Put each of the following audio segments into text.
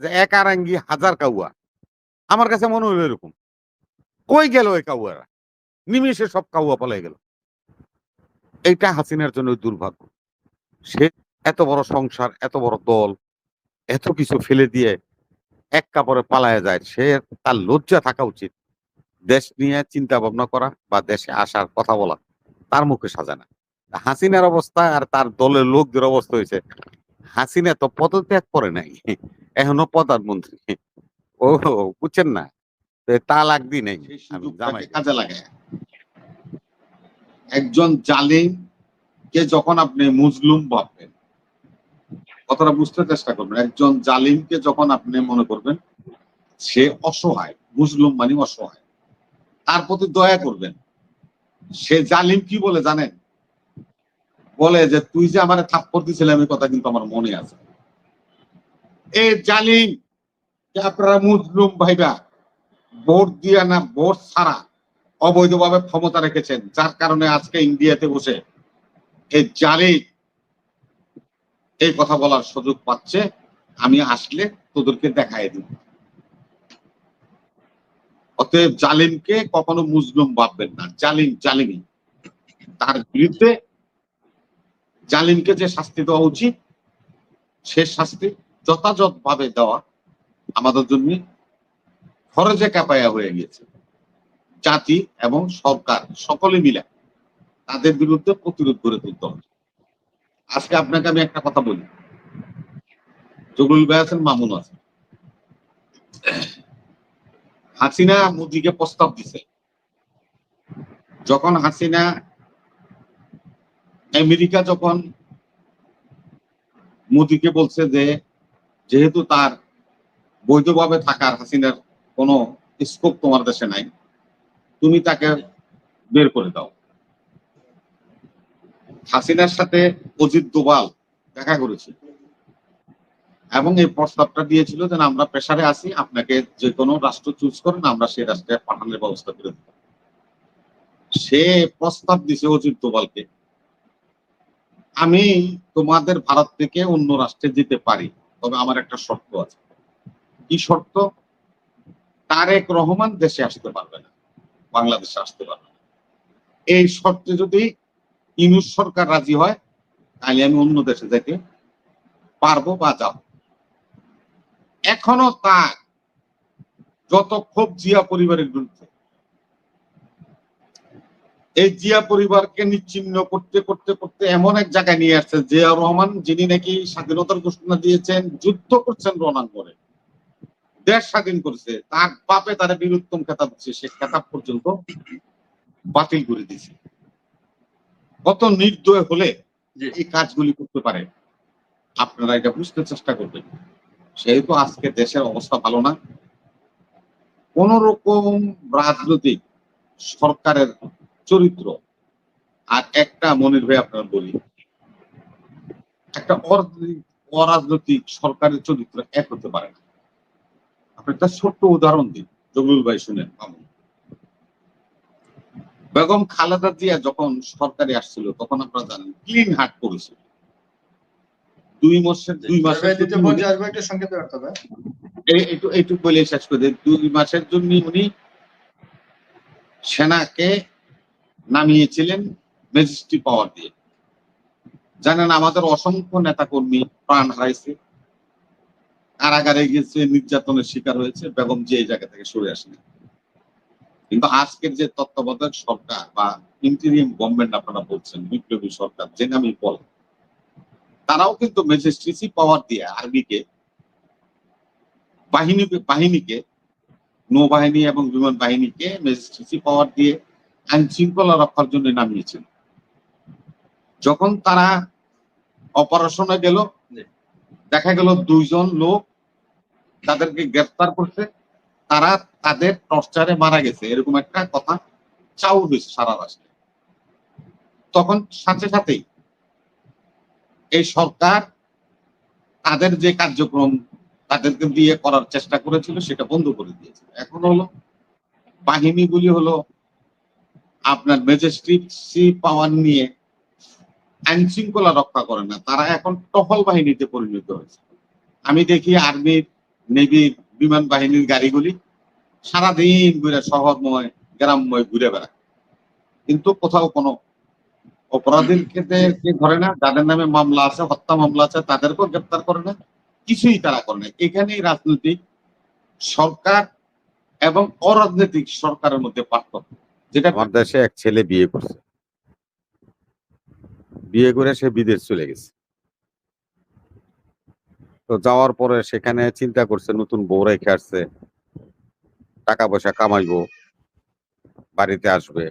যে এক আরাঙ্গি হাজার কাউয়া। আমার কাছে মনে হলো এরকম। কই গেল ওই কাউয়ারা? নিমিষে সব কাউয়া পালাই গেল। এইটা হাসিনার জন্য দুর্ভাগ্য। সে এত বড় সংসার, এত বড় দল, এত কিছু ফেলে দিয়ে এক কাপড়ে পালায় যায়, সে তার লজ্জা থাকা উচিত। দেশ নিয়ে চিন্তা ভাবনা করা বা দেশে আসার কথা বলা, তার মুখে সাজানা। হাসিনার অবস্থা আর তার দলের লোকদের অবস্থা হয়েছে হাসিনা তো পদত্যাগ করে নাই এখনও প্রধানমন্ত্রী। ও বুঝছেন না? তো লাগদি নেই কাজে লাগায়। একজন জালিম কে যখন আপনি মুজলুম ভাববেন কথাটা বুঝতে চেষ্টা করবেন একজন জালিমকে যখন আপনি মনে করবেন সে অসহায় মুজলুম মানে অসহায় তার প্রতি দয়া করবেন। সে জালিম কি বলে জানেন? বলে যে, তুই যে আমার থাপ্পড় দিছিলাম এই কথা কিন্তু আমার মনে আছে। এই জালিম আপনারা মুজলুম ভাইবা, ভোট দিয়া না, ভোট ছাড়া অবৈধভাবে ক্ষমতা রেখেছেন, যার কারণে আজকে ইন্ডিয়াতে বসে এই জালি এই কথা বলার সুযোগ পাচ্ছে, আমি আসলে তোদেরকে দেখাই দিব। অতএব জালিমকে কখনো মুজলুম ভাববেন না, জালিম জালিমি তার বিরুদ্ধে জালিমকে যে শাস্তি দেওয়া উচিত, সে শাস্তি যথাযথ ভাবে দেওয়া আমাদের জন্য খরচে কাপায়া হয়ে গেছে জাতি এবং সরকার সকলে মিলে তাদের বিরুদ্ধে প্রতিরোধ গড়ে তুলতে হবে। আজকে আপনাকে আমি একটা কথা বলি। জগুল ভাই আছেন, মামুন আছে হাসিনা মোদিকে প্রস্তাব দিছে। যখন হাসিনা আমেরিকা যখন মোদিকে বলছে যে, যেহেতু তার বৈধভাবে থাকার হাসিনার কোনো স্কোপ তোমার দেশে নাই, তুমি তাকে বের করে দাও। হাসিনার সাথে অজিত দোবাল দেখা করেছে। এবং এই প্রস্তাবটা দিয়েছিল যে আমরা প্রেসারে আছি, আপনাকে যে কোনো রাষ্ট্র চুজ করেন, আমরা সেই রাষ্ট্রে পাঠানোর ব্যবস্থা করে দেব। সে প্রস্তাব দিছে অজিত দোবালকে আমি তোমাদের ভারত থেকে অন্য রাষ্ট্রে যেতে পারি, তবে আমার একটা শর্ত আছে। কি শর্ত? তারেক রহমান দেশে আসতে পারবে না, বাংলাদেশে আসতে পারবে না। এই শর্তে যদি ইনুস সরকার রাজি হয়, তাহলে আমি অন্য দেশে যেতে পারব বা যাব। এখনও তার যত ক্ষোভ জিয়া পরিবারের বিরুদ্ধে এই জিয়া পরিবারকে নিচ্ছিন্ন করতে করতে করতে এমন এক জায়গায় নিয়ে আসছে জিয়া রহমান যিনি নাকি স্বাধীনতার ঘোষণা দিয়েছেন যুদ্ধ করছেন রণাঙ্গনে দেশ স্বাধীন করেছে তার বাপে তারা বীরুত্তম খেতাব দিচ্ছে সে খেতাব পর্যন্ত বাতিল করে দিয়েছে। কত নির্দয় হলে এই কাজগুলি করতে পারে? আপনারা এটা বুঝতে চেষ্টা করবেন। সেহেতু আজকে দেশের অবস্থা ভালো না কোন রকম রাজনৈতিক সরকারের চরিত্র। আর একটা মনির ভাই আপনার বলি একটা অরাজনৈতিক- সরকারের চরিত্র এক হতে পারে না। আপনি একটা ছোট্ট উদাহরণ দিন জমিউল ভাই শুনেন মামুন বেগম খালেদা জিয়া যখন সরকারে আসছিল তখন আপনারা জানেন ক্লিন হার্ট করেছিল। দুই মাসের দুই মাসের জন্য বলে শেষ করে। দুই। মাসের উনি সেনাকে নামিয়েছিলেন ম্যাজিস্ট্রি পাওয়ার দিয়ে। জানেন, আমাদের অসংখ্য নেতাকর্মী প্রাণ হারাইছে। কারাগারে গেছে নির্যাতনের শিকার হয়েছে, বেগম যে এই জায়গা থেকে সরে আসেনি। কিন্তু আজকের যে তত্ত্বাবধায়ক সরকার বা ইন্টেরিয়াম গভর্নমেন্ট আপনারা বলছেন, বিপ্লবী সরকার, যে নামই বল তারাও কিন্তু ম্যাজিস্ট্রেসি পাওয়ার দিয়ে আর্মিকে, বাহিনী, বাহিনীকে, নৌবাহিনী এবং বিমান বাহিনীকে ম্যাজিস্ট্রেসি পাওয়ার দিয়ে আইন শৃঙ্খলা রক্ষার জন্য নামিয়েছিল যখন তারা অপারেশনে গেল দেখা গেল দুইজন লোক তাদেরকে গ্রেফতার করছে। তারা তাদের টর্চারে মারা গেছে এরকম একটা কথা চাউর হয়েছে সারা রাষ্ট্রে। তখন সাথে সাথেই এই সরকার তাদের যে কার্যক্রম তাদেরকে দিয়ে করার চেষ্টা করেছিল সেটা বন্ধ করে দিয়েছে এখন হলো বাহিনীগুলি হলো আপনার ম্যাজিস্ট্রেসি পাওয়ার নিয়ে আইন শৃঙ্খলা রক্ষা করে না, তারা এখন টহল বাহিনীতে পরিণত হয়েছে। আমি দেখি আর্মির নেভি, বিমান বাহিনীর গাড়িগুলি সারাদিন ঘুরে শহরময়, গ্রামময় ঘুরে বেড়ায়। কিন্তু কোথাও কোনো অপরাধীর ক্ষেত্রে ধরে না, যাদের নামে মামলা আছে, হত্যা মামলা আছে, তাদেরকেও গ্রেপ্তার করে না, কিছুই তারা করে না। এখানেই রাজনৈতিক সরকার এবং অরাজনৈতিক সরকারের মধ্যে পার্থক্য। যেটা আমার দেশে এক ছেলে বিয়ে করছে। বিয়ে করে সে বিদেশ চলে গেছে। তো যাওয়ার পরে সেখানে চিন্তা করছে, নতুন বউ রেখে আসছে। টাকা পয়সা কামাইবো, বাড়িতে আসবে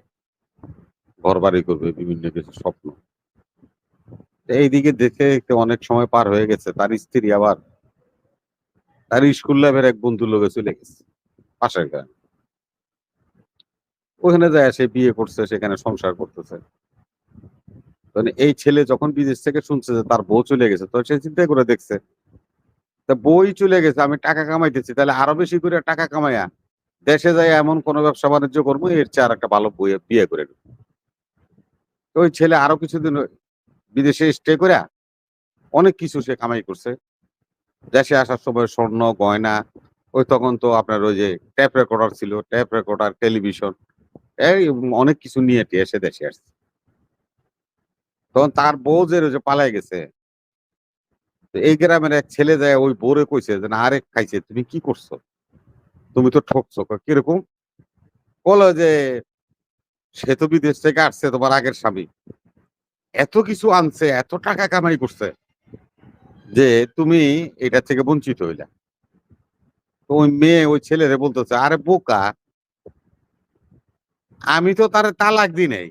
ঘর বাড়ি করবে, বিভিন্ন কিছু স্বপ্ন। এইদিকে দেখে অনেক সময় পার হয়ে গেছে, তার স্ত্রী আবার, তার স্কুল লাইফের এক বন্ধু লোকে চলে গেছে, পাশের গ্রামে। ওখানে যায় সে বিয়ে করছে, সেখানে সংসার করতেছে মানে এই ছেলে যখন বিদেশ থেকে শুনছে যে তার বউ চলে গেছে, তো সে চিন্তা করে দেখছে, তা বই চলে গেছে, আমি টাকা কামাইতেছি, তাহলে আরও বেশি করে টাকা কামাইয়া দেশে যাই এমন কোনো ব্যবসা বাণিজ্য করব, এর চেয়ে আর একটা ভালো বইয়ে বিয়ে করে। তো ওই ছেলে আরও কিছুদিন বিদেশে স্টে করে অনেক কিছু সে কামাই করছে দেশে আসার সময় স্বর্ণ, গয়না, ওই তখন তো আপনার ওই যে ট্যাপ রেকর্ডার ছিল ট্যাপ রেকর্ডার টেলিভিশন এই অনেক কিছু নিয়ে এসে দেশে আসছে। তখন তার বউ যে ওই যে পালাই গেছে এই গ্রামের এক ছেলে যায় ওই বউরে কইছে যে, না আরেক খাইছে, তুমি কি করছ? তুমি তো ঠকছো কীরকম? বলো যে, সে তো বিদেশ থেকে আসছে তোমার আগের স্বামী। এত কিছু আনছে, এত টাকা কামাই করছে যে তুমি এটা থেকে বঞ্চিত হইলা। তো ওই মেয়ে, ওই ছেলেরে বলতেছে, আরে বোকা আমি তো তারে তালাক দিই নাই।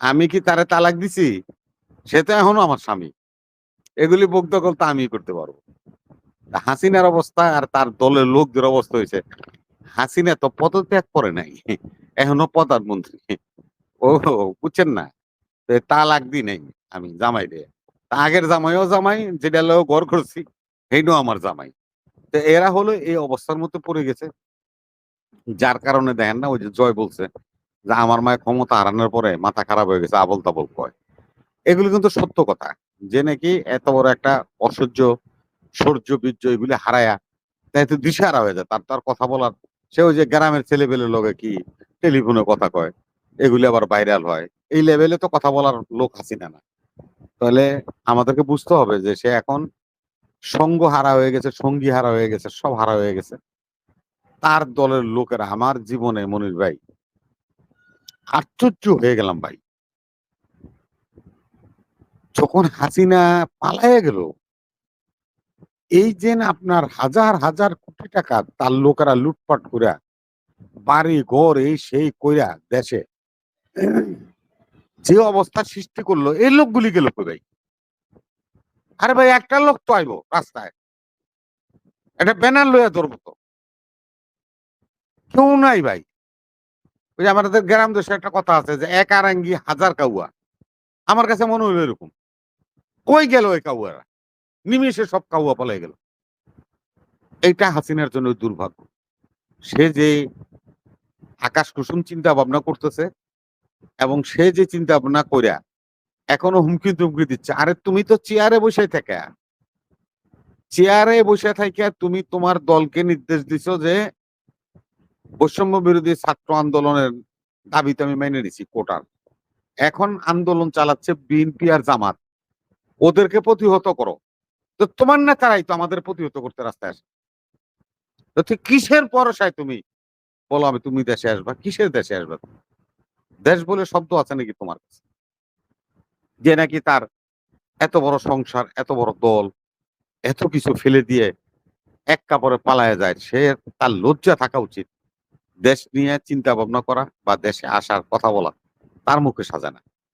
আমি কি তারে তালাক দিছি? সে তো এখনও আমার স্বামী। এগুলি বক্তব্য করতে আমি করতে পারব। হাসিনার অবস্থা আর তার দলের লোকদের অবস্থা হয়েছে, হাসিনা তো পদত্যাগ করে নাই। এখনও প্রধানমন্ত্রী। ও, বুঝছেন না? তালাক দিই নাই আমি জামাই রে তা আগের জামাইও জামাই, যেটা লোক ঘর করছি, সেইটাও আমার জামাই। তো এরা হলো এই অবস্থার মধ্যে পড়ে গেছে। যার কারণে দেখেন না, ওই যে জয় বলছে যে আমার মায়ের ক্ষমতা হারানোর পরে মাথা খারাপ হয়ে গেছে আবল তাবল কয়। এগুলো কিন্তু সত্য কথা। যে নাকি এত বড় একটা অসহ্য, সৌর্য বীর্য এগুলি হারায়া, তাই তো দিশাহারা হয়ে যায়। তার তার কথা বলার, সে ওই যে গ্রামের ছেলে পেলে লোকে কি টেলিফোনে কথা কয়, এগুলি আবার ভাইরাল হয়। এই লেভেলে তো কথা বলার লোক হাসিনা না। তাহলে আমাদেরকে বুঝতে হবে যে সে এখন সঙ্গ হারা হয়ে গেছে সঙ্গী হারা হয়ে গেছে, সব হারা হয়ে গেছে। তার দলের লোকেরা আমার জীবনে মনির ভাই, আশ্চর্য হয়ে গেলাম ভাই। যখন হাসিনা পালায়ে গেল, এই যে আপনার হাজার হাজার কোটি টাকা তার লোকেরা লুটপাট কইরা, বাড়ি, ঘর, এই সেই কইরা দেশে, যে অবস্থা সৃষ্টি করল, এই লোকগুলি গেল ভাই? আরে ভাই, একটা লোক তো আইবো রাস্তায়। একটা ব্যানার লইয়া ধরবো তো। কেউ নাই ভাই। ওই আমাদের গ্রাম দেশে একটা কথা আছে যে, এক আরাঙ্গি হাজার কাউয়া আমার কাছে মনে হলো এরকম। কই গেল ওই কাউয়ারা? নিমিষে সব কাউয়া পালাই গেল। এইটা হাসিনার জন্য দুর্ভাগ্য। সে যে আকাশ কুসুম চিন্তা ভাবনা করতেছে এবং সে যে চিন্তা ভাবনা করিয়া এখনও হুমকি তুমকি দিচ্ছে, আরে তুমি তো চেয়ারে বসে থেকে। চেয়ারে বসে থেকে তুমি তোমার দলকে নির্দেশ দিছো যে বৈষম্য বিরোধী ছাত্র আন্দোলনের দাবিতে আমি মেনে নিছি কোটার। এখন আন্দোলন চালাচ্ছে বিএনপি আর জামাত। ওদেরকে প্রতিহত করো। তো তোমার নেতারাই তো আমাদের প্রতিহত করতে রাস্তায় আসে। তো কিসের ভরসায় তুমি? বলো আমি, তুমি দেশে আসবা? কিসের দেশে আসবা? দেশ বলে শব্দ আছে নাকি তোমার কাছে? যে নাকি তার এত বড় সংসার, এত বড় দল, এত কিছু ফেলে দিয়ে এক কাপড়ে পালায় যায়, সে তার লজ্জা থাকা উচিত। দেশ নিয়ে চিন্তা ভাবনা করা বা দেশে আসার কথা বলা তার মুখে সাজে না